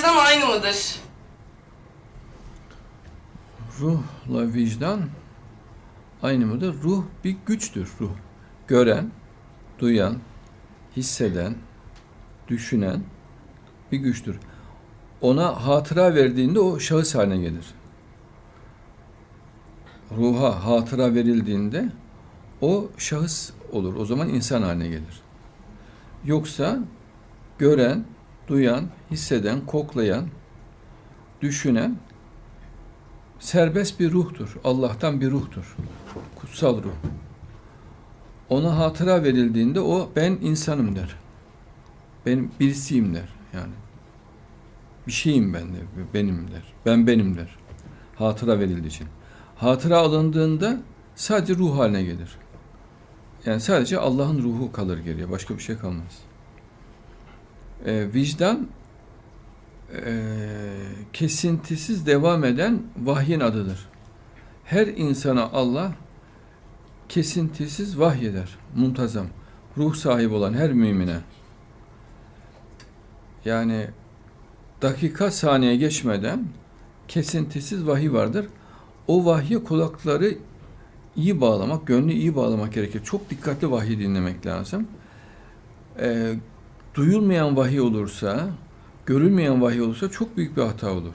vicdan aynı mıdır? Ruhla vicdan aynı mıdır? Ruh bir güçtür ruh. Gören, duyan, hisseden, düşünen bir güçtür. Ona hatıra verdiğinde o şahıs haline gelir. Ruha hatıra verildiğinde o şahıs olur. O zaman insan haline gelir. Yoksa gören, duyan, hisseden, koklayan, düşünen serbest bir ruhtur. Allah'tan bir ruhtur. Kutsal ruh. Ona hatıra verildiğinde o ben insanım der. Benim birisiyim der yani. Bir şeyim ben der, benim der. Ben benim der. Hatıra verildiği için. Hatıra alındığında sadece ruh haline gelir. Yani sadece Allah'ın ruhu kalır geriye. Başka bir şey kalmaz. Ee, vicdan e, kesintisiz devam eden vahyin adıdır. Her insana Allah kesintisiz vahyeder, muntazam. Ruh sahibi olan her mümine. Yani dakika saniye geçmeden kesintisiz vahiy vardır. O vahye kulakları iyi bağlamak, gönlü iyi bağlamak gerekir. Çok dikkatli vahiy dinlemek lazım. Ee, duyulmayan vahiy olursa, görülmeyen vahiy olursa çok büyük bir hata olur.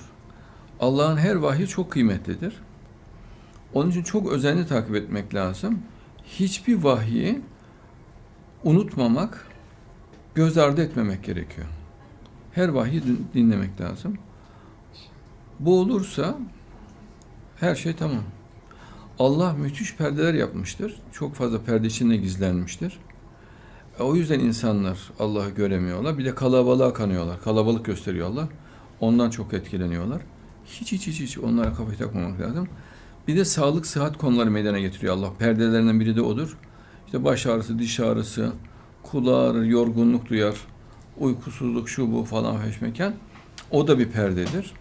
Allah'ın her vahyi çok kıymetlidir. Onun için çok özenli takip etmek lazım. Hiçbir vahyi unutmamak, göz ardı etmemek gerekiyor. Her vahyi din- dinlemek lazım. Bu olursa her şey tamam. Allah müthiş perdeler yapmıştır. Çok fazla perde içinde gizlenmiştir. E, O yüzden insanlar Allah'ı göremiyorlar. Bir de kalabalığa kanıyorlar. Kalabalık gösteriyor Allah. Ondan çok etkileniyorlar. Hiç hiç hiç hiç onlara kafayı takmamak lazım. Bir de sağlık sıhhat konuları meydana getiriyor Allah. Perdelerinden biri de odur. İşte baş ağrısı, diş ağrısı, ağrır, yorgunluk duyar, uykusuzluk şu bu falan feşmeken. O da bir perdedir.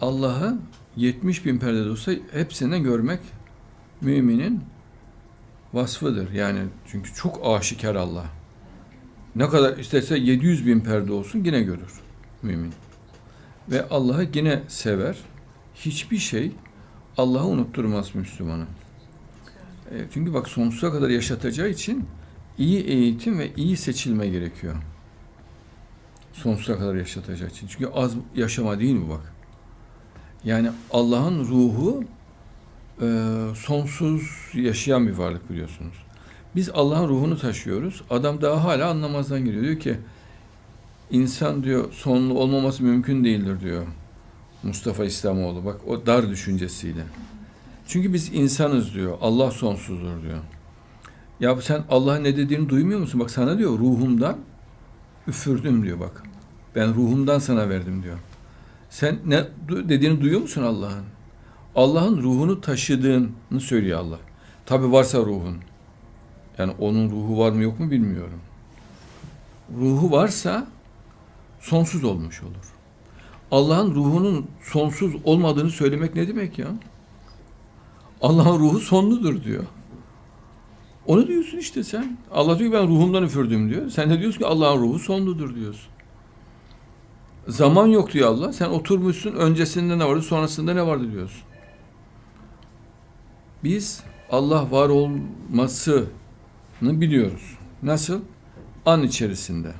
Allah'ı 70 bin perde olsa hepsini görmek müminin vasfıdır. Yani çünkü çok aşikar Allah. Ne kadar istese 700 bin perde olsun yine görür mümin. Ve Allah'ı yine sever. Hiçbir şey Allah'ı unutturmaz Müslümanı. E, çünkü bak sonsuza kadar yaşatacağı için iyi eğitim ve iyi seçilme gerekiyor. Sonsuza kadar yaşatacağı için. Çünkü az yaşama değil mi bak? Yani Allah'ın ruhu e, sonsuz yaşayan bir varlık biliyorsunuz. Biz Allah'ın ruhunu taşıyoruz. Adam daha hala anlamazdan geliyor. Diyor ki insan diyor sonlu olmaması mümkün değildir diyor. Mustafa İslamoğlu bak o dar düşüncesiyle. Çünkü biz insanız diyor. Allah sonsuzdur diyor. Ya sen Allah'ın ne dediğini duymuyor musun? Bak sana diyor ruhumdan üfürdüm diyor bak. Ben ruhumdan sana verdim diyor. Sen ne dediğini duyuyor musun Allah'ın? Allah'ın ruhunu taşıdığını söylüyor Allah. Tabi varsa ruhun. Yani onun ruhu var mı yok mu bilmiyorum. Ruhu varsa sonsuz olmuş olur. Allah'ın ruhunun sonsuz olmadığını söylemek ne demek ya? Allah'ın ruhu sonludur diyor. Onu diyorsun işte sen. Allah diyor ben ruhumdan üfürdüm diyor. Sen de diyorsun ki Allah'ın ruhu sonludur diyorsun. Zaman yok diyor Allah. Sen oturmuşsun öncesinde ne vardı sonrasında ne vardı diyorsun. Biz Allah var olmasını biliyoruz. Nasıl? An içerisinde.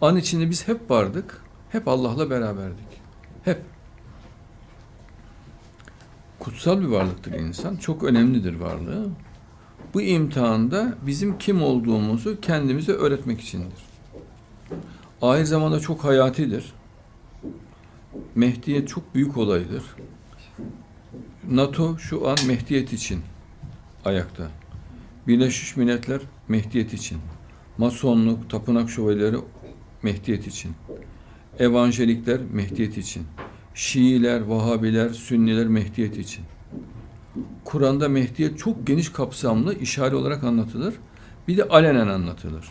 An içinde biz hep vardık. Hep Allah'la beraberdik. Hep. Kutsal bir varlıktır insan. Çok önemlidir varlığı. Bu imtihanda bizim kim olduğumuzu kendimize öğretmek içindir. Aynı zamanda çok hayatidir. Mehdiyet çok büyük olaydır. NATO şu an Mehdiyet için ayakta. Birleşmiş Milletler Mehdiyet için. Masonluk, tapınak şövalyeleri Mehdiyet için. Evangelikler Mehdiyet için. Şiiler, Vahabiler, Sünniler Mehdiyet için. Kur'an'da Mehdiyet çok geniş kapsamlı işare olarak anlatılır. Bir de alenen anlatılır.